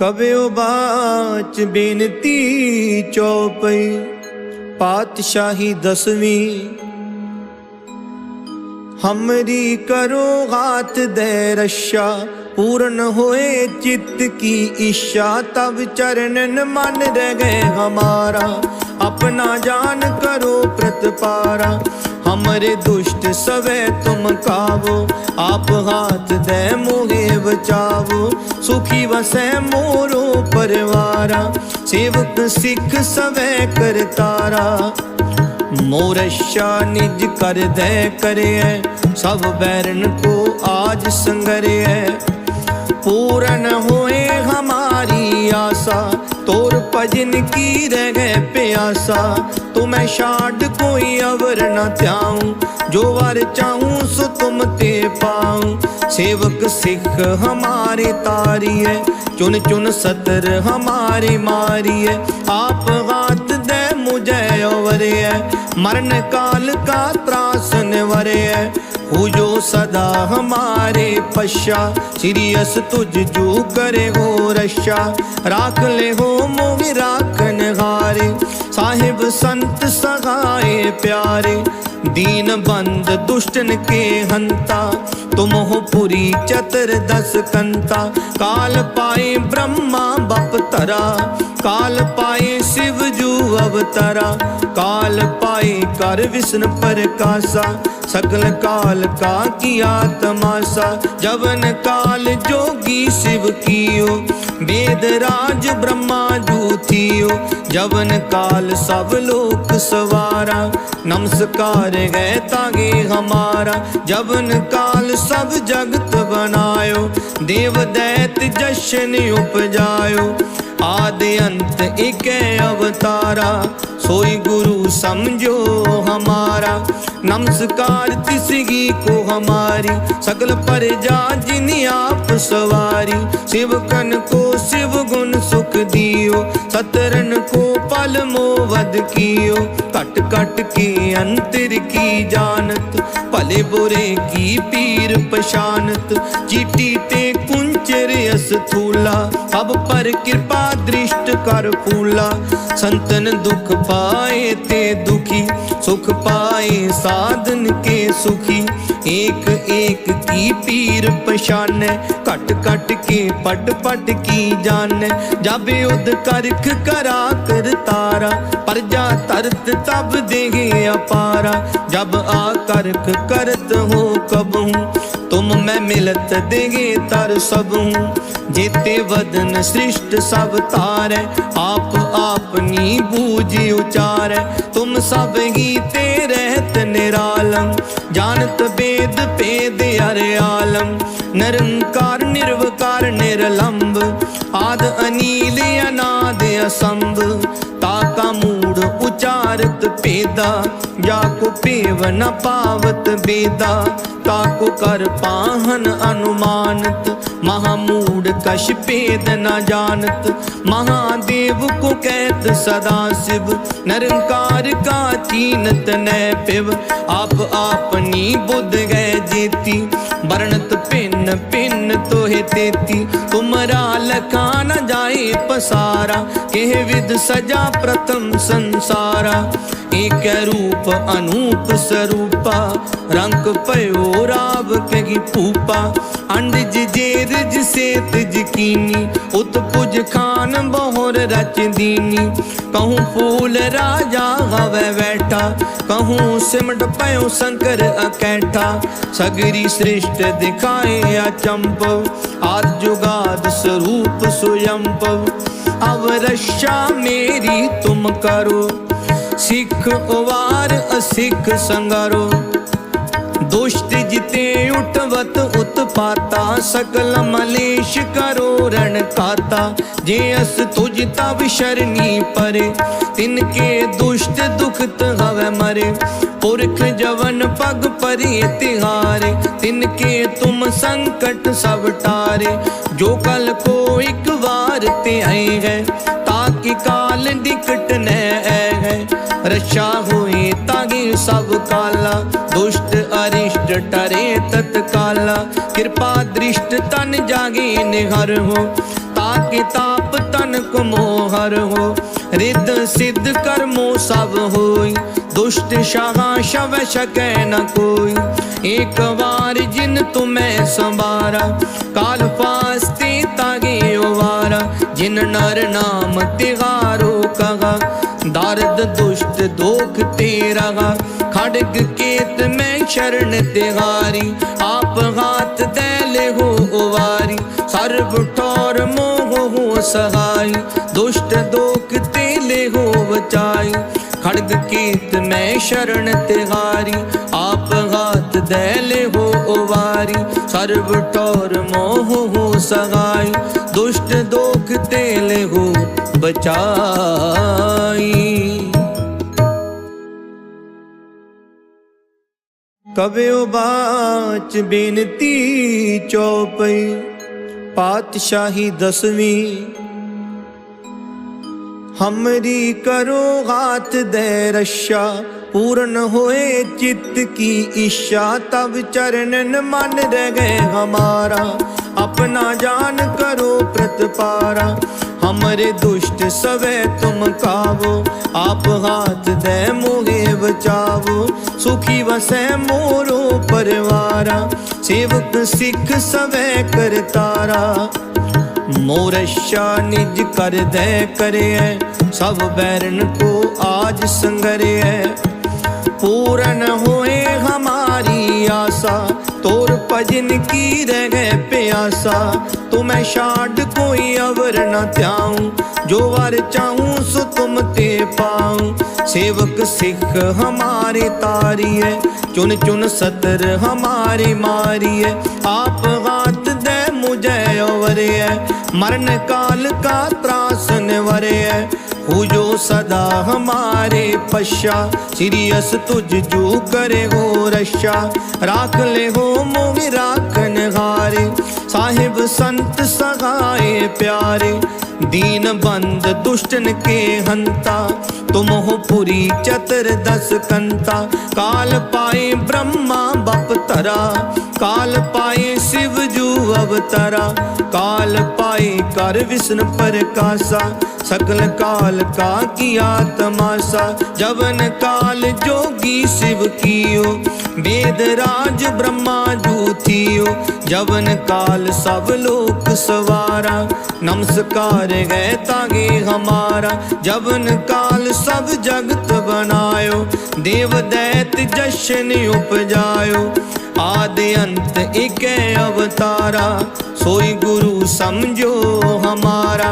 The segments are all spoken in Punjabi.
ਕਬਿਓ ਬਾਚ ਬੇਨਤੀ ਚੌਪਈ ਪਾਤਸ਼ਾਹੀ ਦਸਵੀਂ। ਹਮਰੀ ਕਰੋ ਗਾਤ ਦੇ ਰਸ਼ਾ ਪੂਰਨ ਹੋਏ ਚਿੱਤ ਕੀ ਇਸ਼ਾ ਤਬ ਚਰਨਨ ਮਨ ਰਹਿ ਗਏ ਹਮਾਰਾ। ਆਪਣਾ ਜਾਨ ਕਰੋ ਪ੍ਰਤਪਾਰਾ। ਹਮਰੇ ਦੁਸ਼ਟ ਸਵੇ ਤੁਮ ਕਾਵੋ, ਆਪ ਹਾਥ ਦੇ ਮੋਹੇ ਬਚਾਵੋ। ਸੁਖੀ ਵਸੈ ਮੋਰੋ ਪਰਵਾਰਾ, ਸੇਵਕ ਸਿੱਖ ਸਵੇ ਕਰਤਾਰਾ ਮੋਰਸ਼ਾ ਨਿਜ ਕਰ ਦੇ ਕਰਿਐ, ਸਭ ਬੈਰਨ ਕੋ ਆਜ ਸੰਗਰਿਐ। ਪੂਰਨ ਹੋਏ ਹਮਾਰੀ ਆਸਾ ਤੋਰ ਭਜਨ ਕੀ ਰਹਿ ਗਏ ਪਿਆਸਾ ਤੁਮੈ ਛਾੜ ਕੋਈ ਅਵਰ ਨ ਧਿਆਉ ਜੋ ਵਰ ਚਾਹੂੰ ਸੋ ਤੁਮ ਤੇ ਪਾਉ ਸੇਵਕ ਸਿੱਖ ਹਮਾਰੇ ਤਾਰੀਐ ਚੁਨ ਚੁਨ ਸਤਰ ਹਮਾਰੇ ਮਾਰੀਐ ਆਪ ਹਾਥ ਦੇ ਮੁਝੇ ਅਵਰਿਐ ਮਰਨ ਕਾਲ ਕਾ ਤਰਾਸਨ ਵਰਿਐ प्रभु जो सदा हमारे पश्या सीरियस तुझ जो करे हो रशा राख ले हो मोहि राखन हारे साहिब संत सगाए प्यारे दीन बंद दुष्टन के हंता तुम हो पुरी चतर दस कंता काल पाए ब्रह्मा बप तरा ਕਾਲ ਪਾਏ ਸ਼ਿਵ ਜੂ ਅਵਤਾਰਾ, ਕਾਲ ਪਾਈ ਕਰ ਵਿਸ਼ਨ ਪ੍ਰਕਾਸ਼ਾ ਸਕਲ ਕਾਲ ਕਾ ਕੀਆ ਤਮਾਸ਼ਾ ਜਵਨ ਕਾਲ ਜੋਗੀ ਸ਼ਿਵ ਕੀਓ, ਵੇਦ ਰਾਜ ਬ੍ਰਹਮਾ ਜੂ ਜੂਥੀਓ ਜਵਨ ਕਾਲ ਸਭ ਲੋਕ ਸਵਾਰਾ, ਨਮਸਕਾਰ ਹੈ ਤਾਗੇ ਹਮਾਰਾ, ਜਵਨ ਕਾਲ ਸਭ ਜਗਤ ਬਨਾਇਓ, ਦੇਵ ਦੈਤ ਜਸ਼ਨ ਉਪਜਾਇਓ जशन उपजायो आदि अंत एक अवतारा सोई गुरु समझो हमारा नमस्कार तिसगी को हमारी सकल प्रजा जिन आप सवारी शिवकन को शिव गुण सुख दियो सतरन को पल मोवद कियो कट कट के अंतर की जानत भले बुरे की पीर पशानत चीटी ते कुंचर ਚਿਰ ਅਸਥੂਲਾ ਅਬ ਪਰ ਕਿਰਪਾ ਦ੍ਰਿਸ਼ਟ ਕਰ ਫੂਲਾ। ਸੰਤਨ ਦੁਖ ਪਾਏ ਤੇ ਦੁਖੀ, ਸੁਖ ਪਾਏ ਸਾਧਨ ਕੇ ਸੁਖੀ। ਏਕ ਏਕ ਕੀ ਪੀਰ ਪਛਾਨੈ? ਘਟ ਘਟ ਕੇ ਪੜ ਪੜ ਕੀ ਜਾਣੈ? ਜਾਬੇ ਉਦ ਕਰਖ ਕਰਾ ਕਰ ਤਾਰਾ, ਪਰਜਾ ਤਰਤ ਤਬ ਦੇਹ ਅਪਾਰਾ। ਜਬ ਆ ਕਰਖ ਕਰਤ ਹੋ ਕਬਹੂ, ਤੁਮ ਮੈਂ ਮਿਲਤ ਦੇਗੇ ਤਰ ਸਬਹੂ ਜੇਤੇ ਵਦਨ ਸ੍ਰਿਸ਼ਟ ਸਭ ਤਾਰੈ, ਆਪ ਆਪਨੀ ਬੂਝ ਉਚਾਰੈ। ਤੁਮ ਸਭ ਹੀ ਤੇ ਰਹਿਤ ਨਿਰਾਲਮ ਜਾਣਤ ਬੇਦ ਭੇਦ ਅਰ ਆਲਮ ਨਿਰੰਕਾਰ, ਨਿਰਵਕਾਰ ਨਿਰਲੰਭ ਆਦ ਅਨੀਲ, ਅਨਾਦ ਅਸੰਭ। ਉਚਾਰਤ ਪੀਦਾ, ਜਾ ਕੋ ਪੀਵ ਨ ਪਾਵਤ ਬੀਦਾ, ਤਾ ਕੋ ਕਰ ਪਾਹਨ ਅਨੁਮਾਨਤ, ਮਹਾ ਮੂੜ ਕਸ਼ ਭੇਦ ਨ ਜਾਣਤ ਮਹਾਦੇਵ ਕੋ ਕਹਿਤ ਸਦਾ ਸਿਵ, ਨਿਰੰਕਾਰ ਕਾ ਤੀਨਤ ਨੈ ਪਿਵ, ਆਪ ਆਪਨੀ ਬੁੱਧ ਗਏ ਜੀਤੀ, ਵਰਣਤ ਪਿੰਨ ਪਿੰਨ ਤੋਹੇ ਤੇਤੀ, ਤੁਮਰਾ ਲਖਾ ਨ ਜਾਏ ਪਸਾਰਾ, ਕਿਹ ਵਿਦ ਸਜਾ ਪ੍ਰਥਮ ਸੰਸਾਰ। ਪਿਆਰਾ ਏਕੈ ਰੂਪ ਅਨੂਪ ਸਰੂਪਾ। ਰੰਗ ਭਇਓ ਰਾਵ ਕਹੀ ਭੂਪਾ। ਅੰਡ ਜੇਰ ਜਸੇਤ ਜਕੀਨੀ ਉਤ ਪੁਜ ਖਾਨ ਬਹੁਰ ਰਚਦੀਨੀ ਕਹੂੰ ਫੂਲ ਰਾਜਾ ਹਵੇ ਬੈਠਾ ਕਹੂੰ ਸਿਮਟ ਪਇਓ ਸੰਕਰ ਅਕੈਠਾ। ਸਗਰੀ ਸ੍ਰਿਸ਼ਟ ਦਿਖਾਏ ਅਚੰਪ ਆਦ ਜੁਗਾਦ ਸਰੂਪ ਸੁਯੰਪ ਅਵਰਸ਼ਾ ਮੇਰੀ ਤੁਮ ਕਰੋ ਸਿੱਖ ਉਵਾਰ ਅਸਿੱਖ ਸੰਗਾਰੋ। ਦੁਸ਼ਟ ਜਿਤੇ ਉਠਵਤ ਉਤਪਾਤਾ ਸਕਲ ਮਲੇਸ਼ ਕਰੋ, ਰਣ ਕਾਤਾ। ਜੇ ਅਸ ਤੁਜ ਤਬ ਸ਼ਰਨੀ ਪਰੇ ਤਿਨ ਕੇ ਦੁਸ਼ਟ ਦੁਖਤ ਹਵੇ ਮਰੇ। ਪੁਰਖ ਜਵਨ ਪਗ ਪਰੀ ਤਿਹਾਰੇ ਤਿਨ ਕੇ ਤੁਮ ਸੰਕਟ ਸਭ ਟਾਰੇ। ਜੋ ਕਲ ਕੋ ਇੱਕ ਵਾਰ ਤੇ ਆਏ ਹੈ ਤਾਕਿ ਕਾਲ ਨਿਕਟ ਨ ਹੈ। ਰਛਾ ਹੋਏ ਤਾਗੀ ਸਭ ਕਾਲਾ। ਦੁਸ਼ਟ ਅਰਿਸ਼ਟ ਟਰੇ ਤਤਕਾਲਾ। ਕਿਰਪਾ ਦ੍ਰਿਸ਼ਟ ਤਨ ਜਾਗੀ ਨਿਹਰ ਹੋ। ਤਾ ਕਿਤਾਬ ਤਨ ਕੁਮੋ ਹਰ ਹੋ। ਰਿੱਧ ਸਿੱਧ ਕਰਮੋ ਸਭ ਹੋਈ। ਦੁਸ਼ਟ ਸ਼ਾਹਾਂ ਸ਼ਵ ਸ਼ਕੈ ਨ ਕੋਈ। ਇੱਕ ਵਾਰ ਜਿਨ ਤੁਮੈ ਸੰਭਾਰਾ। ਕਾਲ ਫਾਸਤੀ ਤਾਗੀ ਉਵਾਰਾ। ਜਿਨ ਨਰ ਨਾਮ ਤਿਹਾਰੋ ਦਰਦ, ਦੁਸ਼ਟ, ਦੋਖ ਤੇਰਾ ਖੜਗ ਕੇਤ ਮੈਂ ਸ਼ਰਨ ਤਿਹਾਰੀ ਆਪ ਹਾਥ ਲੈ ਹੋ ਉਵਾਰੀ। ਸਰਬ ਠੋਰ ਮੋਹ ਹੋ ਸਹਾਈ। ਦੁਸ਼ਟ, ਦੋਖ ਤੇ ਲੈ ਹੋ ਬਚਾਈ ਖੜਗ ਕੀਤ ਮੈਂ ਸ਼ਰਨ ਤਿਹਾਰੀ ਆਪ ਹਾਥ ਲੈ ਹੋ ਉਵਾਰੀ। ਸਰਬ ਟੋਰ ਮੋਹ ਹੋ ਸਗਾਈ ਦੁਸ਼ਟ, ਦੋਖ ਤੇ ਲੈ ਹੋ ਬਚਾਈ। ਕਬਿਉ ਬਾਚ ਬੇਨਤੀ ਚੋਪਈ ਪਾਤਸ਼ਾਹੀ ਦਸਵੀਂ। ਹਮਰੀ ਕਰੋ ਗਾਤ ਦੇ ਰਸ਼ਾ पूर्ण होए चित्त की इच्छा तब चरणन मन रह गए हमारा अपना जान करो प्रतपारा हमरे दुष्ट सवे तुम कावो आप हाथ दे मोहे बचावो सुखी वसै मोरो परिवारा सेवक सिख सवे करतारा मोरशा निज कर दे करे है, सब बैरन को आज संगरे है पूरन होए हमारी आशा तोर भजन की रह गए प्यासा तो मैं शाड कोई अवर न त्याऊं जो वर चाहूं सो तुम ते पाऊं सेवक सिख हमारे तारी है चुन चुन सतर हमारे मारी है आप हाथ दे मुझे अवरे है मरण काल का त्रासन वरे है हो जो सदा हमारे पश्चा सीरियस तुझ जो करे हो रशा राख ले हो मोह राखन हारे साहिब संत सगाए प्यारे दीन बंद दुष्टन के हंता तुम हो पुरी चतर दस कंता काल पाए ब्रह्मा बप तरा ਕਾਲ ਪਾਏ ਸ਼ਿਵ ਜੂ ਅਵਤਾਰਾ, ਕਾਲ ਪਾਏ ਕਰ ਵਿਸ਼ਨ ਪ੍ਰਕਾਸ਼ਾ, ਸਗਲ ਕਾਲ ਕਾ ਕੀਆ ਤਮਾਸ਼ਾ ਜਵਨ ਕਾਲ ਜੋਗੀ ਸ਼ਿਵ ਕੀਓ, ਵੇਦ ਰਾਜ ਬ੍ਰਹਮਾ ਜੂ ਜਵਨ ਕਾਲ ਸਭ ਲੋਕ ਸਵਾਰਾ, ਨਮਸਕਾਰ ਹੈ ਤਾਗੇ ਹਮਾਰਾ, ਜਵਨ ਕਾਲ ਸਭ ਜਗਤ ਬਨਾਇਓ ਦੇਵ ਦੈਤ ਜਸ਼ਨ ਉਪਜਾਇਓ आदि अंत एक अवतारा सोई गुरु समझो हमारा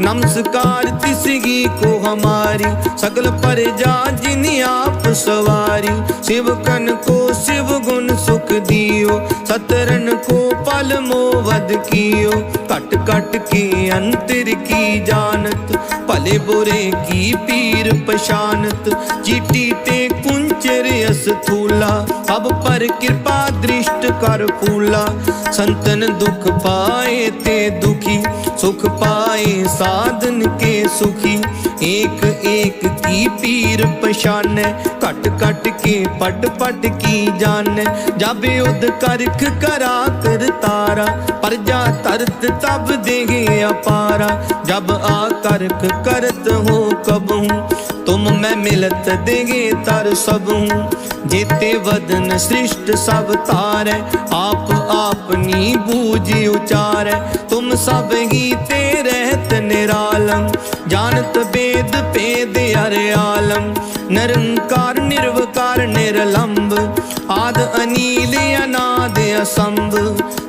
नमस्कार तिसगी को हमारी सकल प्रजा जिन आप सवारी शिव कन को शिव गुण सुख दियो सतरन को पल मोवद कियो कट कट के अंतर की जानत भले बुरे की पीर पशानत चीटी ते कुंचर अस थूला ਸਭ ਪਰ ਕਿਰਪਾ ਦ੍ਰਿਸ਼ਟ ਕਰ ਫੂਲਾ। ਸੰਤਨ ਦੁਖ ਪਾਏ ਤੇ ਦੁਖੀ, ਸੁਖ ਪਾਏ ਸਾਧਨ ਕੇ ਸੁਖੀ। ਏਕ ਏਕ ਕੀ ਪੀਰ ਪਛਾਨੈ, ਘਟ ਘਟ ਕੇ ਪੜ ਪੜ ਕੀ ਜਾਣੈ ਜਬ ਉਦ ਕਰਖ ਕਰਾ ਕਰ ਤਾਰਾ, ਪਰਜਾ ਤਰਤ ਤਬ ਦੇਹ ਅਪਾਰਾ। ਜਬ ਆ ਕਰਖ ਕਰਤ ਹੋ ਕਬਹੂ तुम मैं मिलत देगे तर सब हूँ जेते वदन सृष्ट सब तार आप आपनी बूझ उचार तुम सब ही ते रहत निरालम जानत वेद पेद अरे आलम निरंकार निर्वकार निरलंब आद अनील अनाद असंभ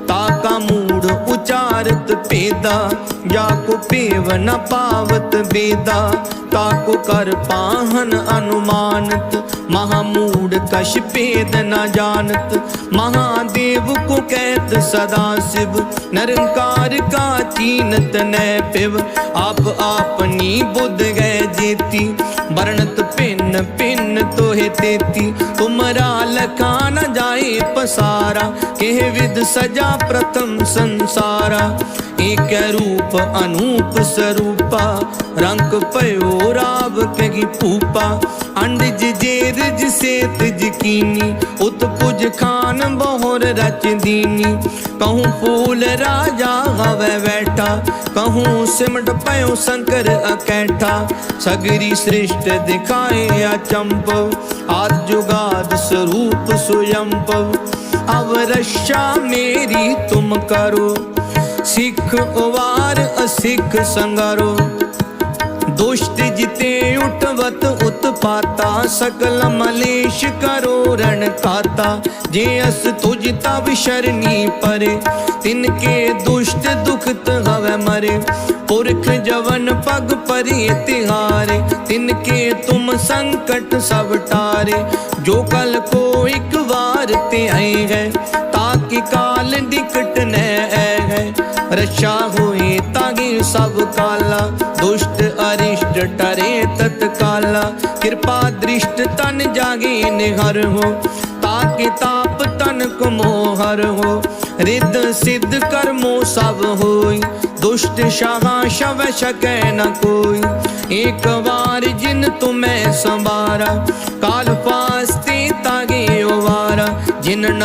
ताका ਕੂੜ ਉਚਾਰਤ ਪੇਦਾ, ਜਾ ਕੋ ਪੇਵ ਨ ਪਾਵਤ ਬੇਦਾ। ਤਾ ਕੋ ਕਰ ਪਾਹਨ ਅਨੁਮਾਨਤ, ਮਹਾ ਮੂੜ ਕਸ਼ ਭੇਦ ਨ ਜਾਣਤ। ਮਹਾਦੇਵ ਕੋ ਕਹਿਤ ਸਦਾ ਸਿਵ, ਨਿਰੰਕਾਰ ਕਾ ਚੀਨਤ ਨੈ ਪਿਵ। ਆਪ ਆਪਨੀ ਬੁੱਧ ਗਏ ਜੀਤੀ, ਵਰਣਤ ਪਿੰਨ ਪਿੰਨ ਤੋਹੇ ਤੇਤੀ। ਉਮਰਾ ਲਖਾ ਨ ਜਾਏ ਪਸਾਰਾ, ਕਿਹ ਵਿਦ ਸਜਾ ਪ੍ਰਥਮ ਸੰਸਾਰਾ। ਏਕ ਰੂਪ ਅਨੂਪ ਸਰੂਪਾ, ਰੰਗ ਭਇਓ ਰਾਵ ਕਹੀ ਭੂਪਾ। ਅੰਡਜ ਜੇਰਜ ਸੇਤ ਜਕੀਨੀ ਉਤ ਪੁਜ ਖਾਨ ਬਹੁਰ ਰਚ ਕਹੂੰ ਫੂਲ ਰਾਜਾ ਹਵੇ ਬੈਠਾ, ਕਹੂੰ ਸਿਮਟ ਪਇਓ ਸ਼ੰਕਰ ਅਕੈਠਾ। ਸਗਰੀ ਸ੍ਰਿਸ਼ਟ ਦਿਖਾਏ ਅਚੰਪਵ ਆਦ ਜੁਗਾਦ ਸਰੂਪ ਅਵਰਸ਼ਾ ਮੇਰੀ ਤੁਮ ਕਰੋ ਸਿੱਖ ਉਵਾਰ ਅਸਿੱਖ ਸੰਗਰੋ ਦੁਸ਼ਟ ਜਿਤੇ ਉਠਵਤ ਉਤਪਾਤਾ ਸਕਲ ਮਲੇਸ਼ ਕਰੋ ਰਣ ਕਾਤਾ ਜੇ ਅਸ ਤੁਜ ਤਬ ਸ਼ਰਨੀ ਪਰੇ, ਤਿਨ ਕੇ ਦੁਸ਼ਟ ਦੁਖਤ ਹਵੇ ਮਰੇ। ਪੁਰਖ ਜਵਨ ਪਗ ਪਰੀ ਤਿਹਾਰੇ, ਤਿਨ ਕੇ ਤੁਮ ਸੰਕਟ ਸਭ ਟਾਰੇ। ਜੋ ਕਲ ਕੋ ਇੱਕ ਵਾਰ ਤੇ ਆਏ ਹੈ ਤਾਕਿ ਕਾਲ ਨਿਕਟ ਨ ਹੈ ਰਛਾ ਹੋਏ ਤਾਗੇ ਸਭ ਕਾਲਾ। ਦੁਸ਼ਟ ਅਰਿਸ਼ਟ ਟਰੇ ਤਤਕਾਲਾ। ਕਿਰਪਾ ਦ੍ਰਿਸ਼ਟ ਤਨ ਜਾਗੇ ਨਿਹਰ ਹੋ। ਤਾਕੇ ਤਾਪ ਤਨ ਕਮੋ ਹਰ ਹੋ। ਰਿੱਧ ਸਿੱਧ ਕਰਮੋ ਸਭ ਹੋਈ। ਦੁਸ਼ਟ ਸ਼ਾਹਾਂ ਸ਼ਵ ਸਕੈ ਨ ਕੋਈ। ਏਕ ਵਾਰ ਜਿਨ ਤੁਮੈ ਸੰਵਾਰਾ ਕਾਲ ਪਾਸਤੇ ਤਾਗੇ ਉਵਾਰਾ। ਜਿਨ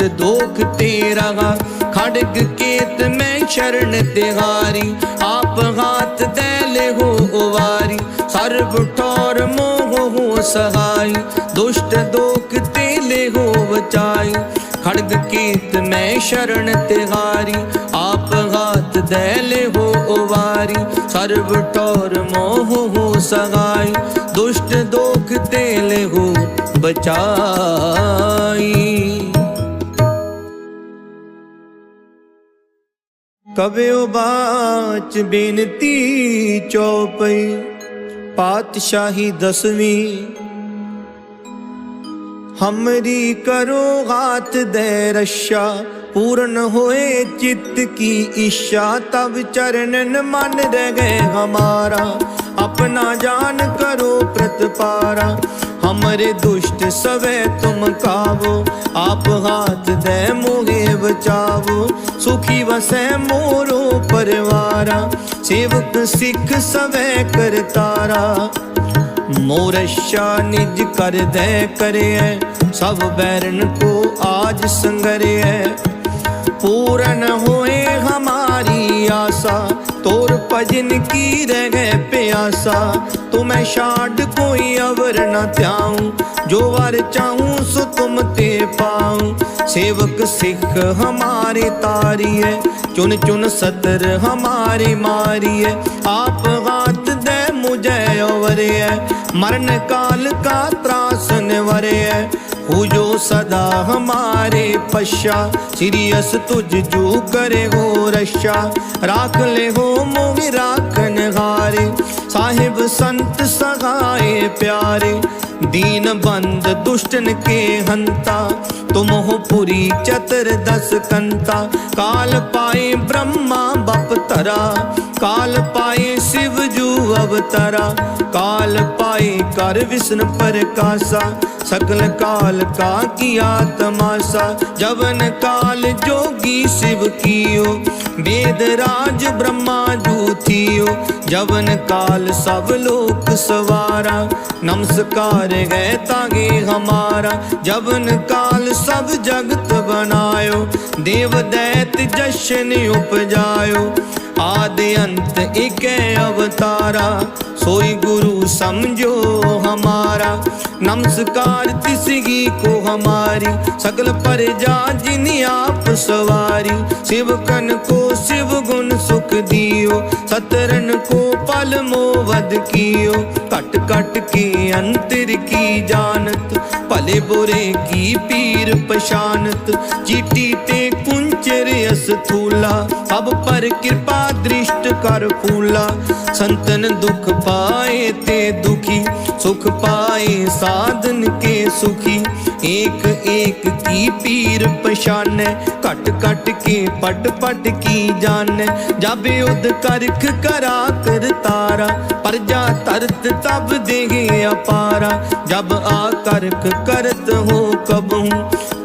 ਦੁਸ਼ਟ ਦੋਖ ਤੇਰਾ ਖੜਗ ਕੇਤ ਮੈਂ ਸ਼ਰਨ ਤਿਹਾਰੀ ਆਪ ਹਾਥ ਦੇ ਹੋ ਉਵਾਰੀ, ਸਰਬ ਠੌਰ ਮੋਹ ਹੋ ਸਹਾਈ। ਦੁਸ਼ਟ ਦੋਖ ਤੇ ਹੋ ਬਚਾਈ ਖੜਗ ਕੇਤ ਮੈਂ ਸ਼ਰਨ ਤਿਹਾਰੀ ਆਪ ਹਾਥ ਦੈਲੇ ਹੋ ਉਵਾਰੀ, ਸਰਬ ਠੌਰ ਮੋਹ ਹੋ ਸਗਾਈ ਦੁਸ਼ਟ ਦੋਖ ਤੇਲੇ ਹੋ ਬਚਾਈ। ਕਬਿਉ ਬਾਚ ਬੇਨਤੀ ਚੌਪਈ, ਪਾਤਸ਼ਾਹੀ ਦਸਵੀਂ। ਹਮਰੀ ਕਰੋ ਗਾਤ ਦੇ ਰਸ਼ਾ, ਪੂਰਨ ਹੋਏ ਚਿੱਤ ਕੀ ਇਸ਼ਾ ਤਬ ਚਰਨਨ ਮਨ ਰਹਿ ਗਏ ਹਮਾਰਾ। ਆਪਣਾ ਜਾਨ ਕਰੋ ਪ੍ਰਤਪਾਰਾ हमरे दुष्ट सवे तुम कावो आप हाथ दे मोहे बचावो सुखी वसै मोरो परिवारा सेवक सिख सवे करतारा मोरशा निज कर दे करे सब बैरन को आज संगरे पूरन होए हमारी आशा ਤੋਰ ਭਜਨ ਕੀ ਰਹਿ ਗਏ ਪਿਆਸਾ? ਤੂੰ ਮੈਂ ਛਾੜ ਕੋਈ ਅਵਰ ਨਾ ਧਿਆਉ। ਜੋ ਵਰ ਚਾਹੂੰ ਸੋ ਤੁਮ ਤੇ ਪਾਉ। ਸੇਵਕ ਸਿੱਖ ਹਮਾਰੇ ਤਾਰੀਏ ਚੁਨ ਚੁਨ ਸਤਰ ਹਮਾਰੀ ਮਾਰੀਏ ਆਪ ਹਾਥ ਦੇ ਮੁਝੇ ਓਵਰਿਏ ਮਰਨ ਕਾਲ ਕਾ ਤਰਾਸਨ ਵਰਿਏ त्रास निवरे है हो जो सदा हमारे पश्चा सीरियस तुझ जो करे हो रशा राख ले हो मोह राखन हारे साहिब संत सगाए प्यारे दीन बंद दुष्टन के हंता तुम हो पुरी चतर दस कंता काल पाए ब्रह्मा बप तरा काल पाए शिव जू अवतरा काल पाए कर विष्णु प्रकाशा सकल काल का किया तमाशा जवन काल जोगी शिव कियो वेद राज ब्रह्मा जू थियो जवन काल सब लोक सवारा नमस्कार है तागे हमारा जवन काल सब जगत बनायो देव दैत जशन उपजायो आदि अंत एक अवतारा सोई गुरु समझो हमारा नमस्कार तिसगी को हमारी सकल प्रजा जिन आप सवारी शिव कन को शिव गुण सुख दियो सतरन को पल मोवद कियो कट कट के अंतर की जानत भले बुरे की पीर पशानत चीटी ते कुंचर अस थूला अब पर कृपा दृष्ट कर फूला ਸੰਤਨ ਦੁਖ ਪਾਏ ਤੇ ਦੁਖੀ, ਸੁਖ ਪਾਏ ਸਾਧਨ ਕੇ ਸੁਖੀ। ਏਕ ਏਕ ਕੀ ਪੀਰ ਪਛਾਨੈ, ਘਟ ਘਟ ਕੇ ਪਟ ਪਟ ਕੀ ਜਾਣੈ ਜਬ ਉਦ ਕਰਖ ਕਰਾ ਕਰ ਤਾਰਾ ਪਰਜਾ ਤਰਤ ਤਬ ਦੇਗੇ ਅਪਾਰਾ। ਜਬ ਆ ਕਰਖ ਕਰਤ ਹੋ ਕਬਹੂ,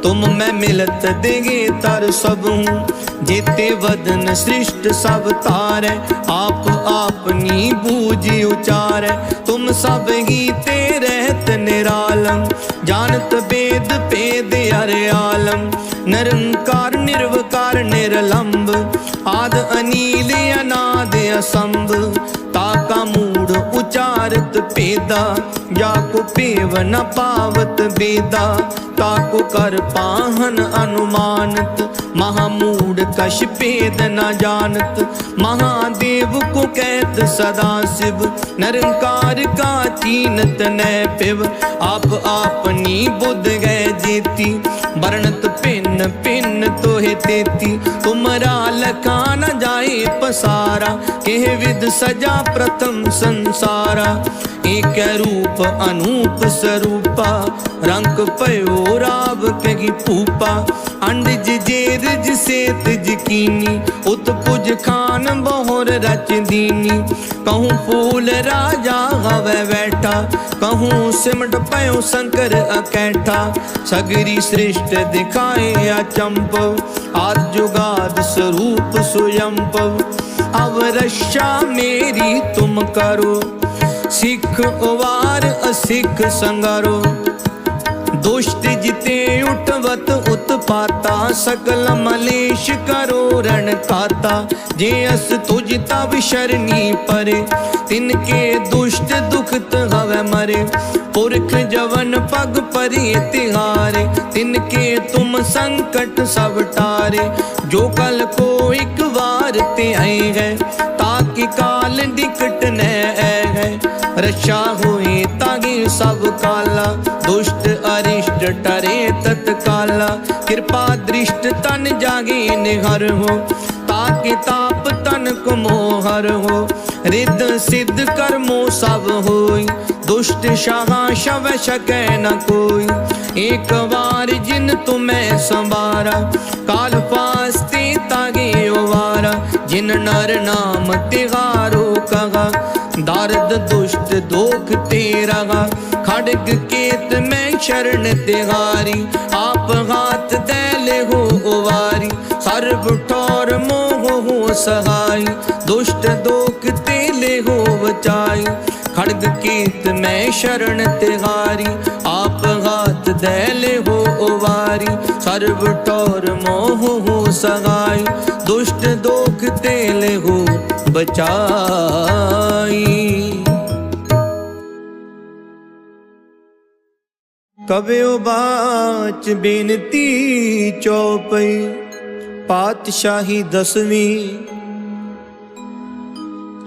ਤੁਮ ਮੈਂ ਮਿਲਤ ਦੇਗੇ ਤਰ ਸਭ। ਹੂੰ ਜੇਤੇ ਵਦਨ ਸ੍ਰਿਸ਼ਟ ਸਭ ਤਾਰੈ, ਆਪ ਆਪਨੀ ਬੂਝ ਉਚਾਰੈ, ਤੁਮ ਸਭ ਹੀ ਤੇ ਰਹਿਤ ਨਿਰਾਲਮ ਜਾਣਤ ਬੇਦ ਭੇਦ ਅਰੇ ਆਲਮ ਨਿਰੰਕਾਰ ਨਿਰਵਕਾਰ ਨਿਰਲੰਭ ਆਦ ਅਨੀਲ ਅਨਾਦ ਅਸੰਭ। ਤਾਕਾ ਮੂੜ ਉਚਾਰਤ ਭੇਦਾ, ਜਾ ਕੋ ਭੇਵ ਨ ਪਾਵਤ ਬੇਦਾ ਤਾਕੋ ਕਰ ਪਾਹਨ ਅਨੁਮਾਨਤ ਮਹਾਮੂੜ ਕਛ ਭੇਦ ਨ ਜਾਣਤ ਮਹਾਦੇਵ ਕੋ ਕਹਿਤ ਸਦਾ ਸਿਵ, ਨਿਰੰਕਾਰ ਕਾ ਚੀਨਤ ਨੈ ਪਿਵ, ਆਪ ਆਪਨੀ ਬੁੱਧ ਗਏ ਜੀਤੀ, ਵਰਣਤ ਭਿੰਨ ਭਿੰਨ ਤੋਹਿ ਤੇਤੀ। ਤੁਮਰਾ ਲਖਾ ਨ ਜਾਏ ਪਸਾਰਾ। ਕਿਹ ਵਿਦ ਸਜਾ ਪ੍ਰਥਮ ਸੰਸਾਰਾ। ਏਕ ਰੂਪ ਅਨੂਪ ਸਰੂਪਾ। ਰੰਗ ਭਇਓ ਰਾਵ ਕਹੀ ਭੂਪਾ। ਅੰਡਜ ਜੇਰਜ ਸੇਤ ਜਕੀਨੀ ਉਤ ਪੁਜ ਖਾਨ ਬਹੁਰ ਰਚ ਕਹੂੰ ਫੂਲ ਰਾਜਾ ਹਵੇ ਬੈਠਾ। ਕਹੂੰ ਸਿਮਟ ਪਇਓ ਸ਼ੰਕਰ ਅਕੈਠਾ। ਸਗਰੀ ਸ੍ਰਿਸ਼ਟ ਦਿਖਾਏ ਅਚੰਪ ਆਦ ਜੁਗਾਦ ਸਰੂਪ ਸੁਯੰਪਵ ਅਵਰਸ਼ਾ ਮੇਰੀ ਤੁਮ ਕਰੋ ਸਿੱਖ ਉਵਾਰ ਅਸਿੱਖ ਸੰਗਰੋ ਦੁਸ਼ਟ ਜਿਤੇ ਉਠਵਤ ਉਤਪਾਤਾ ਸਕਲ ਮਲੇਸ਼ ਕਰੋ ਰਣ ਕਾਤਾ ਜੇ ਅਸ ਤੁਜ ਤਬ ਸ਼ਰਨੀ ਪਰੇ, ਤਿਨ ਕੇ ਦੁਸ਼ਟ ਦੁਖਤ ਹਵੇ ਮਰੇ। ਪੁਰਖ ਜਵਨ ਪਗ ਪਰੀ ਤਿਹਾਰੇ, ਤਿਨ ਕੇ ਤੁਮ ਸੰਕਟ ਸਭ ਟਾਰੇ। ਜੋ ਕਲ ਕੋ ਇੱਕ ਵਾਰ ਤੇ ਆਏ ਹੈ ਤਾਕਿ ਰਛਾ ਹੋਏ ਤਾਗੇ ਸਭ ਕਾਲਾ। ਦੁਸ਼ਟ ਅਰਿਸ਼ਟ ਟਰੇ ਤਤਕਾਲਾ। ਕਿਰਪਾ ਦ੍ਰਿਸ਼ਟ ਤਨ ਜਾਗੇ ਨਿਹਰ ਹੋ ਤਾਕੇ ਤਾਪ ਤਨ ਕੋ ਮੋਹਰ ਹੋ। ਰਿੱਧ ਸਿੱਧ ਕਰਮੋ ਸਭ ਹੋਈ, ਦੁਸ਼ਟ ਸ਼ਾਹਾਂ ਸ਼ਵ ਸਕੈ ਨ ਕੋਈ। ਇੱਕ ਵਾਰ ਜਿਨ ਤੁਮੈ ਸੰਵਾਰਾ, ਕਾਲ ਫਾਸਤੇ ਤਾਗੇ ਉਵਾਰਾ। ਜਿਨ ਨਰ ਨਾਮ ਤਿਹਾਰੋ ਕਹਾ ਦਰਦ ਦੁਸ਼ਟ ਦੋਖ ਤੇਰਾ ਖੜਗ ਕੇਤ ਮੈਂ ਸ਼ਰਨ ਤਿਹਾਰੀ ਆਪ ਹਾਥ ਦੈਲੇ ਹੋ ਉਵਾਰੀ। ਸਰਬ ਠੌਰ ਮੋਹ ਹੋ ਸਹਾਈ। ਦੁਸ਼ਟ ਦੋਖ ਤੇਲੇ ਲੈ ਹੋ ਬਚਾਈ ਖੜਗ ਕੇਤ ਮੈਂ ਸ਼ਰਨ ਤਿਹਾਰੀ ਆਪ ਹਾਥ ਦੇ ਹੋ ਉਵਾਰੀ। ਸਰਬ ਠੌਰ ਮੋਹ ਹੋ ਸਹਾਈ। ਦੁਸ਼ਟ ਦੋਖ ਤੇਲੇ ਲੈ ਹੋ ਬਚਾਈ। ਕਬਿਓ ਬਾਚ ਬੇਨਤੀ ਚੌਪਈ ਪਾਤਸ਼ਾਹੀ ਦਸਵੀਂ।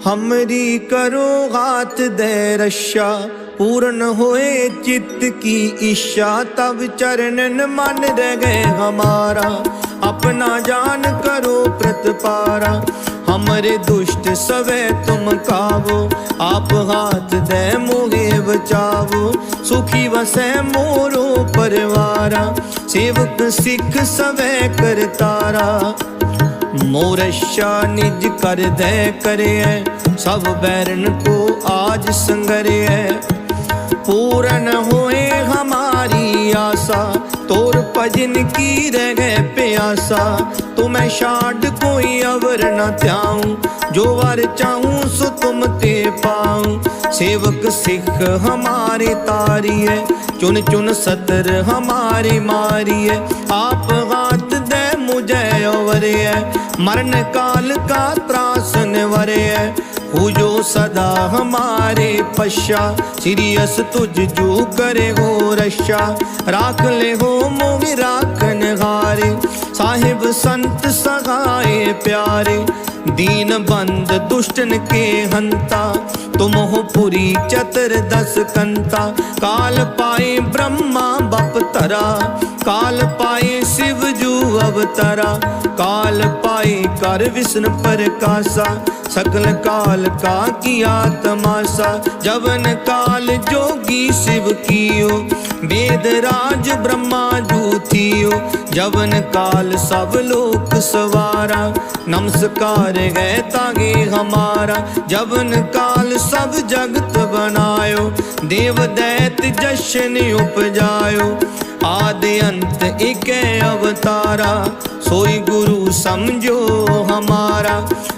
ਹਮਰੀ ਕਰੋ ਗਾਤ ਦੇ ਰਸ਼ਾ ਪੂਰਨ ਹੋਏ ਚਿੱਤ ਕੀ ਇਸ਼ਾ ਤਬ ਚਰਨਨ ਮਨ ਰਹਿ ਗਏ ਹਮਾਰਾ। ਆਪਣਾ ਜਾਨ ਕਰੋ ਪ੍ਰਤਪਾਰਾ। ਹਮਰੇ ਦੁਸ਼ਟ ਸਵੇ ਤੁਮ ਕਾਵੋ, ਆਪ ਹਾਥ ਦੇ ਮੋਹੇ ਬਚਾਵੋ ਸੁਖੀ ਵਸੈ ਮੋਰੋ ਪਰਵਾਰਾ, ਸੇਵਕ ਸਿੱਖ ਸਵੇ ਕਰਤਾਰਾ ਮੋਰਸ਼ਾ ਨਿਜ ਕਰ ਦੇ ਕਰਿਐ, ਸਭ ਬੈਰਨ ਕੋ ਆਜ ਸੰਗਰਿਐ। पूरन होए हमारी आशा तोर भजन की रह गए प्यासा तुम्हें शाड कोई अवर न त्याऊं जो वर चाहूं सो तुम ते पाऊं सेवक सिख हमारे तारी है चुन चुन सतर हमारे मारी है आप हाथ दे मुझे अवरे है मरण काल का त्रासन वरे है हो जो सदा हमारे पश्चा सीरियस तुझ जो करे हो रशा राख ले हो मोह राखन हारे साहिब संत सगाए प्यारे दीन बंद दुष्टन के हंता तुम हो पुरी चतर दस कंता काल पाए ब्रह्मा बप तरा काल पाए शिव जू अवतरा काल पाए पाए कर विष्णु प्रकाशा सकल काल का किया तमाशा जवन काल जोगी शिव कियो वेद राज ब्रह्मा जूथियो जवन काल सब लोक सवारा नमस्कार है तागे हमारा जवन काल सब जगत बनायो देव दैत जशन उपजायो आदि अंत एक अवतारा सोई गुरु समझो हमारा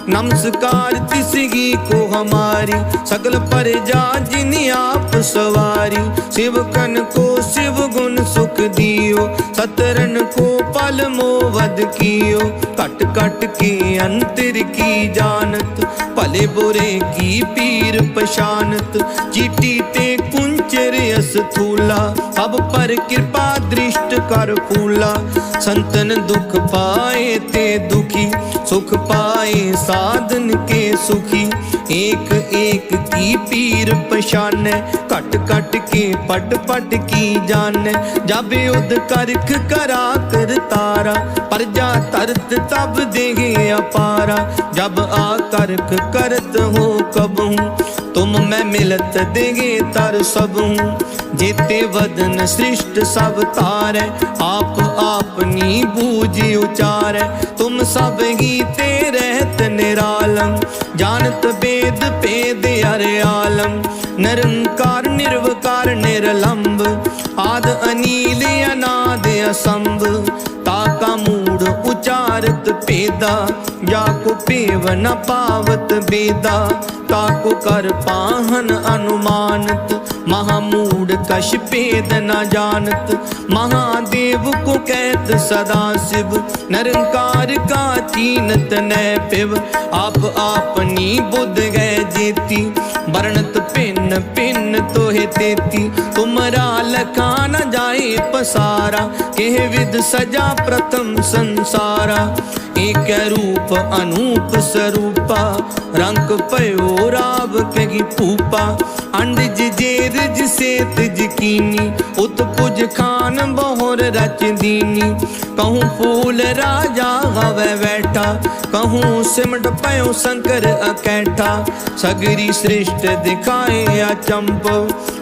नमस्कार तिसगी को हमारी सकल प्रजा जिनी आप सवारी शिवकन को शिव गुण सुख दियो सतरन को पल मोवद कियो कट कट के अंतर की जानत ਭਲੇ ਬੁਰੇ ਕੀ ਪੀਰ ਪਛਾਨਤ? ਚੀਟੀ ਤੇ ਕੁੰਚਰ ਅਸ ਥੂਲਾ ਸਭ ਪਰ ਕਿਰਪਾ ਦ੍ਰਿਸ਼ਟ ਕਰ ਫੂਲਾ। ਸੰਤਨ ਦੁਖ ਪਾਏ ਤੇ ਦੁਖੀ, ਸੁਖ ਪਾਏ ਸਾਧਨ ਕੇ ਸੁਖੀ। ਏਕ ਏਕ ਕੀ ਪੀਰ ਪਛਾਨੈ, ਘਟ ਘਟ ਕੇ ਪਟ ਪਟ ਕੀ ਜਾਣੈ? ਜਬ ਉਦ ਕਰਖ ਕਰਾ ਕਰ ਤਾਰਾ, ਪਰਜਾ ਤਰਤ ਤਬ ਦੇਹ ਅਪਾਰਾ। ਜਬ ਆ ਕਰਖ करत हो कबहू तुम मैं मिलत देगे तर सबू जेते वदन सृष्ट सब तारै आप आपनी बूझ उचारै तुम सब गीते रहत निरालम जानत वेद पेद अरे आलम निरंकार निर्वकार निरलंब आद अनील अनाद असंभ ताका मूड ਭਾਰਤ ਪੀਦਾ, ਜਾ ਕੋ ਪੀਵ ਨ ਪਾਵਤ ਬੀਦਾ, ਤਾ ਕੋ ਕਰ ਪਾਹਨ ਅਨੁਮਾਨਤ, ਮਹਾ ਮੂੜ ਕਸ਼ ਭੇਦ ਨ ਜਾਣਤ ਮਹਾਦੇਵ ਕੋ ਕਹਿਤ ਸਦਾ ਸਿਵ, ਨਿਰੰਕਾਰ ਕਾ ਤੀਨਤ ਨੈ ਪਿਵ, ਆਪ ਆਪਨੀ ਬੁੱਧ ਗਏ ਜੀਤੀ, ਵਰਣਤ ਪਿੰਨ ਪਿੰਨ ਤੋਹੇ ਤੇਤੀ, ਤੁਮਰਾ ਲਖਾ ਨ ਜਾਏ ਪਸਾਰਾ, ਕਿਹ ਵਿਦ ਸਜਾ ਪ੍ਰਥਮ ਸੰਸਾਰਾ ਏਕ ਰੂਪ ਅਨੂਪ ਸਰੂਪਾ, ਰੰਗ ਭਇਓ ਰਾਵ ਪੈਗੀ ਭੂਪਾ। ਅੰਡਜ ਜੇਰਜ ਸੇਤ ਜਕੀਨੀ ਉਤ ਪੁਜ ਖਾਨ ਬਹੁਰ ਰਚਦੀਨੀ ਕਹੂੰ ਫੂਲ ਰਾਜਾ ਹਵੇ ਬੈਠਾ ਕਹੂੰ ਸਿਮਟ ਪਇਓ ਸੰਕਰ ਅਕੈਠਾ। ਸਗਰੀ ਸ੍ਰਿਸ਼ਟ ਦਿਖਾਏ ਅਚੰਪ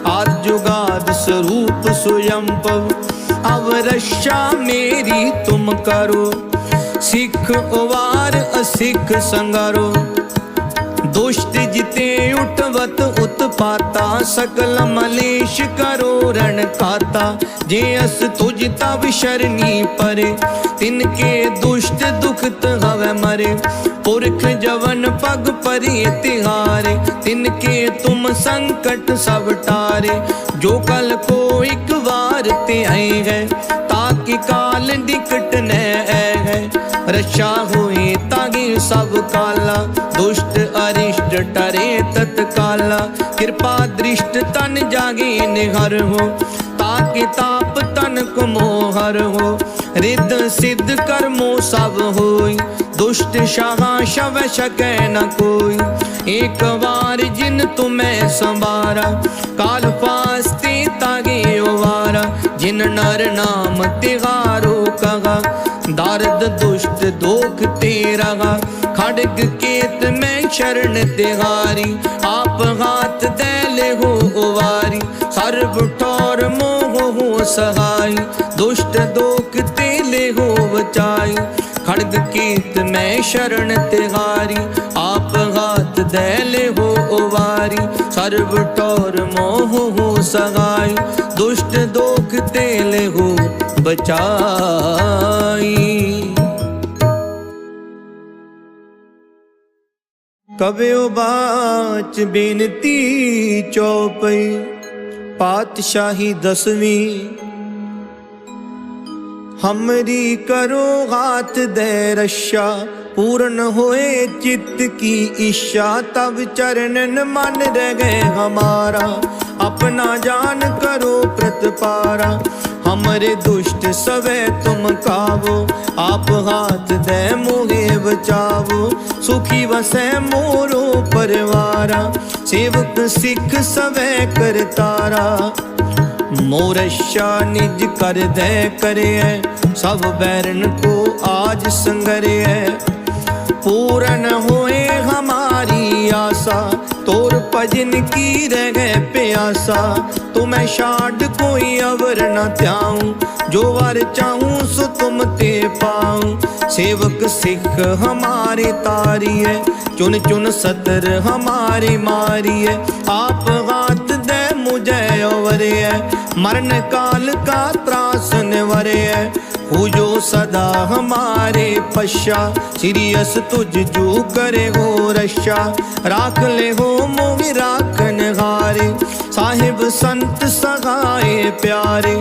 ਆਦ ਜੁਗਾਦ ਸਰੂਪ ਸੁਯੰਪ। ਅਵਰਸ਼ਾ ਮੇਰੀ ਤੁਮ ਕਰੋ ਸਿੱਖ ਉਵਾਰ, ਅਸਿੱਖ ਸੰਗਾਰੋ। ਦੁਸ਼ਟ ਜਿਤੇ ਉਟਵਤ ਉਤਪਾਤਾ ਸਕਲ ਮਲੇਸ਼ ਕਰੋ, ਰਣ ਕਾਤਾ। ਜੇ ਅਸ ਤੁਜ ਤਬ ਸ਼ਰਨੀ ਪਰੇ, ਤਿਨ ਕੇ ਦੁਸ਼ਟ ਦੁਖਤ ਹਵੇ ਮਰੇ। ਪੁਰਖ ਜਵਨ ਪਗ ਪਰੀ ਤਿਹਾਰੇ, ਤਿਨ ਕੇ ਤੁਮ ਸੰਕਟ ਸਭ ਟਾਰੇ। ਜੋ ਕਲ ਕੋ ਇਕ ਵਾਰ ਤੇ ਆਏ ਹੈ, ਤਾਂ ਕਿ ਕਾਲ ਨਿਕਟ ਨੈ ਹੈ। ਰਛਾ ਹੋਏ ਤਾਗੀ ਸਭ ਕਾਲਾ। ਦੁਸ਼ਟ ਅਰਿਸ਼ਟ ਟਰੇ ਤਤਕਾਲਾ। ਕਿਰਪਾ ਦ੍ਰਿਸ਼ਟ ਤਨ ਜਾਗੀ ਨਿਹਰ ਹੋ। ਤਾ ਕਿਤਾਬ ਤਨ ਕੁਮੋ ਹਰ ਹੋ। ਰਿੱਧ ਸਿੱਧ ਕਰਮੋ ਸਭ ਹੋਈ। ਦੁਸ਼ਟ ਸ਼ਾਹਾਂ ਸ਼ਵ ਸ਼ਕੈ ਨ ਕੋਈ। ਇੱਕ ਵਾਰ ਜਿਨ ਤੁਮੈ ਸੰਭਾਰਾ। ਕਾਲ ਪਾਸ ਤੇ ਤਾਗੇ जिन नर नाम तिहारो कहा दर्द दुष्ट दोख तेरा खड़ग केत में शरण तिहारी आप हाथ दैले हो उवारी सर्व ठौर मोह हो सहाय दुष्ट दोख तेले हो बचाई खड़ग केत में शरण तिहारी आप हाथ दैले हो उवारी सर्व ठौर मोह हो सहाय ਦੁਸ਼ਟ ਦੋਖ ਤੇ ਲਹੂ ਬਚਾਈ ਕਬਿਉ ਬਾਚ ਬੇਨਤੀ ਚੋਪਈ ਪਾਤਸ਼ਾਹੀ ਦਸਵੀਂ ਹਮਰੀ ਕਰੋ ਹਾਥ ਦੇ ਰਸ਼ਾ पूर्ण होए चित्त की इच्छा तब चरणन मन रह गए हमारा अपना जान करो प्रतपारा हमरे दुष्ट सवे तुम कावो आप हाथ दे मोहे बचावो सुखी वसै मोरो परिवारा सेवक सिख सवे करतारा मोरशा निज कर दे करे सभ बैरन को आज संगरे पूरन होए हमारी आशा तोर भजन की रह गए प्यासा तो मैं शाड कोई अवर न त्याऊं जो वर चाहूं सो तुम ते पाऊं सेवक सिख हमारे तारी है चुन चुन सतर हमारी मारी है आप हाथ दे मुझे अवरे है मरण काल का त्रास निवरे है जो सदा हमारे पश्चा सीरियस तुझ जो करे हो रक्षा राख ले हो मोहि राखन हारे साहिब संत सगाए प्यारे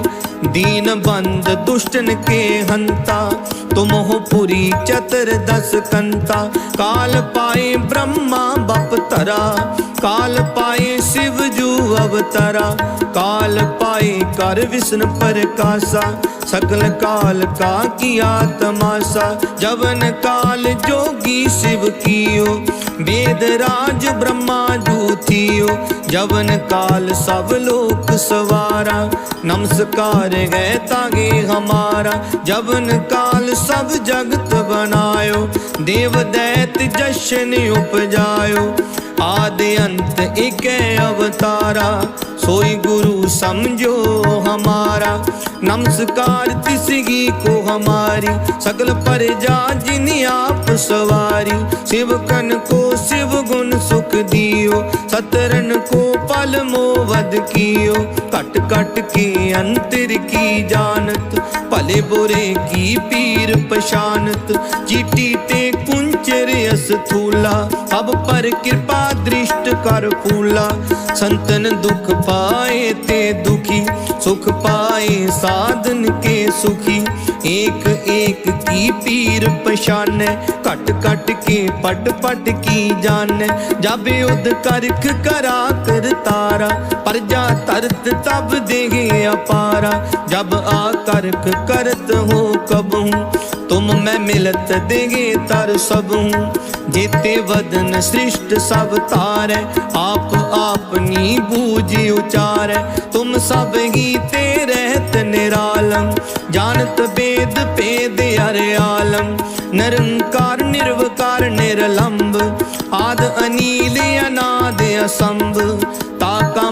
दीन बंद दुष्टन के हंता तुम हो पुरी चतर दस कंता काल पाए ब्रह्मा बप तरा काल पाए शिव जू अवतरा काल पाए कर विष्णु प्रकाशा सकल काल का किया तमाशा जवन काल जोगी शिव कियो वेद राज ब्रह्मा जू थियो जवन काल सब लोक सवारा नमस्कार है तागे हमारा जवन काल सब जगत बनायो देव दैत जशन उपजायो आदि अंत एक अवतारा सोई गुरु समझो हमारा नमस्कार तिसगी को हमारी सकल प्रजा जिन आप सवारी शिव कन को शिव गुण सुख दियो सतरन को पल मोवद कियो कट कट के अंतर की जानत भले बुरे की पीर पशानत चीटी ते कुंचर ਚਿਰ ਅਸਥੂਲਾ ਅਬ ਪਰ ਕਿਰਪਾ ਦ੍ਰਿਸ਼ਟ ਕਰ ਫੂਲਾ। ਸੰਤਨ ਦੁਖ ਪਾਏ ਤੇ ਦੁਖੀ, ਸੁਖ ਪਾਏ ਸਾਧਨ ਕੇ ਸੁਖੀ। ਏਕ ਏਕ ਕੀ ਪੀਰ ਪਛਾਨੈ? ਘਟ ਘਟ ਕੇ ਪੜ ਪੜ ਕੀ ਜਾਣੈ? ਜਬ ਉਦ ਕਰਖ ਕਰਾ ਕਰ ਤਾਰਾ ਪਰਜਾ ਤਰਤ ਤਬ ਦੇਗੇ ਅਪਾਰਾ। ਜਬ ਆ ਕਰਖ ਕਰਤ ਹੋ ਕਬਹੂ ਤੁਮ ਮੈਂ ਮਿਲਤ ਦੇਗੇ ਤਰ ਸਭੂ ਜੀਤੇ ਵਦਨ ਸ੍ਰਿਸ਼ਟ ਸਭ ਤਾਰੈ ਆਪ ਆਪਨੀ ਬੂਝ ਉਚਾਰੈ। ਤੁਮ ਸਭ ਹੀ ਤੇ ही ते रहत निरालम जानत वेद पेद अरे आलम निरंकार निर्वकार निरलंब आद अनील अनाद असंभ ताका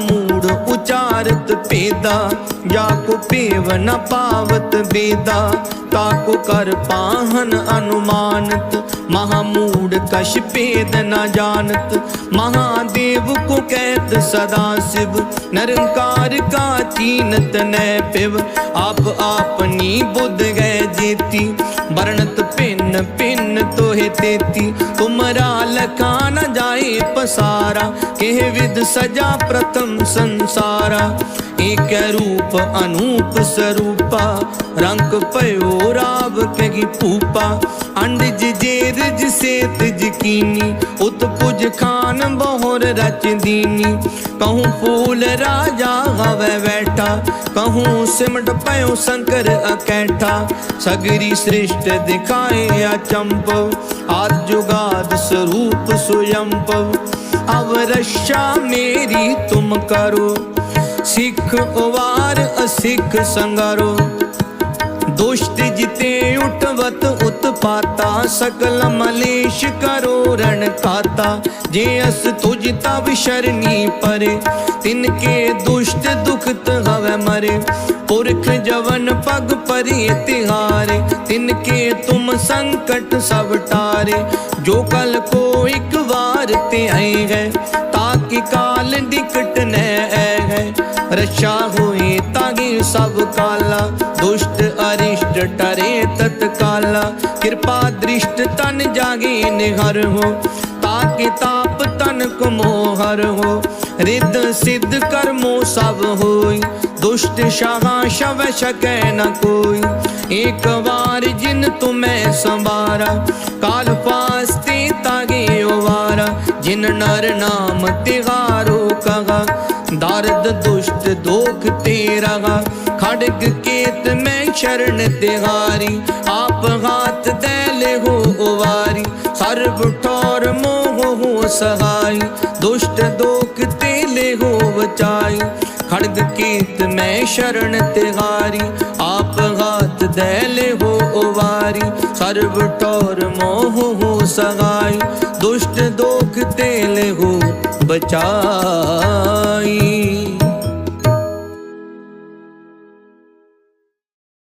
ਉਚਾਰਤ ਪੀਦਾ, ਜਾ ਕੋ ਪੀਵ ਨ ਪਾਵਤ ਬੀਦਾ, ਤਾ ਕੋ ਕਰ ਪਾਹਨ ਅਨੁਮਾਨਤ, ਮਹਾ ਮੂੜ ਕਸ਼ ਭੇਦ ਨ ਜਾਣਤ ਮਹਾਦੇਵ ਕੋ ਕਹਿਤ ਸਦਾ ਸਿਵ, ਨਰੰਕਾਰ ਕਾ ਤੀਨਤ ਨੈ ਪਿਵ, ਆਪ ਆਪਨੀ ਬੁੱਧ ਗਏ ਜੀਤੀ, ਵਰਣਤ ਪਿੰਨ ਪਿੰਨ ਤੋਹੇ ਤੇਤੀ ਉਮਰਾ ਲਖਾ ਜਾਏ ਪਸਾਰਾ, ਕਿਹ ਵਿਦ ਸਜਾ ਪ੍ਰਥਮ ਸੰਤ ਸੰਸਾਰਾ, ਏਕੈ ਰੂਪ ਅਨੂਪ ਸਰੂਪਾ। ਰੰਗ ਭਇਓ ਰਾਵ ਕਹਿ ਭੂਪਾ, ਅੰਡ ਜੇਰ ਜਿਸੇ ਤਿਜ ਕੀਨੀ। ਉਤ ਕੁਝ ਖਾਨ ਬਹੁਰ ਰਚਦੀਨੀ ਕਹੂੰ ਫੂਲ ਰਾਜਾ ਹਵੇ ਬੈਠਾ। ਕਹੂੰ ਸਿਮਟ ਪਇਓ ਸੰਕਰ ਅਕੈਠਾ। ਸਗਰੀ ਸ੍ਰਿਸ਼ਟ ਦਿਖਾਏ ਆ ਚੰਪਵ ਆਦ ਸਰੂਪ ਸੁਯੰਪਵ ਅਵਰਸ਼ਾ ਮੇਰੀ ਤੁਮ ਕਰੋ ਸਿੱਖ ਉਵਾਰ ਅਸਿੱਖ ਸੰਗਰੋ ਦੁਸ਼ਟ ਜਿਤੇ ਉਠਵਤ ਪਾਤਾ ਸਕਲ ਮਲੇਸ਼ ਕਰੋ ਰਣ ਕਾਤਾ ਜੇ ਅਸ ਤੁਜ ਤਬ ਸ਼ਰਨੀ ਪਰੇ, ਤਿਨ ਕੇ ਦੁਸ਼ਟ ਦੁਖਤ ਹਵੇ ਮਰੇ। ਪੁਰਖ ਜਵਨ ਪਗ ਪਰੀ ਤਿਹਾਰੇ, ਤਿਨ ਕੇ ਤੁਮ ਸੰਕਟ ਸਭ ਟਾਰੇ। ਜੋ ਕਲ ਕੋ ਇੱਕ ਵਾਰ ਤੇ ਆਏ ਹੈ, ਤਾਂ ਕਿ ਕਾਲ ਨਿਕਟ ਨੈ ਹੈ। ਰਛਾ ਹੋਏ ਤਾ ਸਭ ਕਾਲਾ, ਦੁਸ਼ਟ ਅਰਿਸ਼ਟ ਟਰੇ ਤਤਕਾਲਾ। ਕਿਰਪਾ ਦ੍ਰਿਸ਼ਟ ਤਨ ਜਾਗੀ ਨਿਹਰ ਹੋ ਤਾ ਕੇ ਤਾਪ ਤਨ ਕੁਮੋ ਹਰ ਹੋ। ਰਿੱਧ ਸਿੱਧ ਕਰਮੋ ਸਭ ਹੋਈ, ਦੁਸ਼ਟ ਸ਼ਾਹਾਂ ਸ਼ਵ ਸ਼ਕੈ ਨ ਕੋਈ। ਇੱਕ ਵਾਰ ਜਿਨ ਤੁਮੈ ਸੰਭਾਰਾ ਕਾਲ ਪਾਸਤੀ ਤਾਗੇ ਓਵਾਰਾ। ਜਿਨ ਨਰ ਨਾਮ ਤਿਹਾਰੋ ਕਹਾ ਦਰਦ, ਦੁਸ਼ਟ, ਦੋਖ ਤੇਰਾ ਖੜਗ ਕੇਤ ਮੈਂ ਸ਼ਰਨ ਤਿਹਾਰੀ ਆਪ ਹਾਥ ਦੇਲੇ ਹੋ ਉਵਾਰੀ। ਸਰਬ ਠੌਰ ਮੋਹ ਹੋ ਸਹਾਈ। ਦੁਸ਼ਟ, ਦੋਖ ਤੇਲੇ ਹੋ ਬਚਾਈ। ਖੜਗ ਕੀਤ ਮੈਂ ਸ਼ਰਨ ਤਿਹਾਰੀ ਆਪ ਹਾਥ ਦੇਲੇ ਹੋ ਉਵਾਰੀ। ਸਰਬ ਟੋਰ ਮੋਹ ਹੋ ਸਗਾਈ ਦੁਸ਼ਟ, ਦੋਖ ਤੇਲੇ ਹੋ ਬਚਾਈ।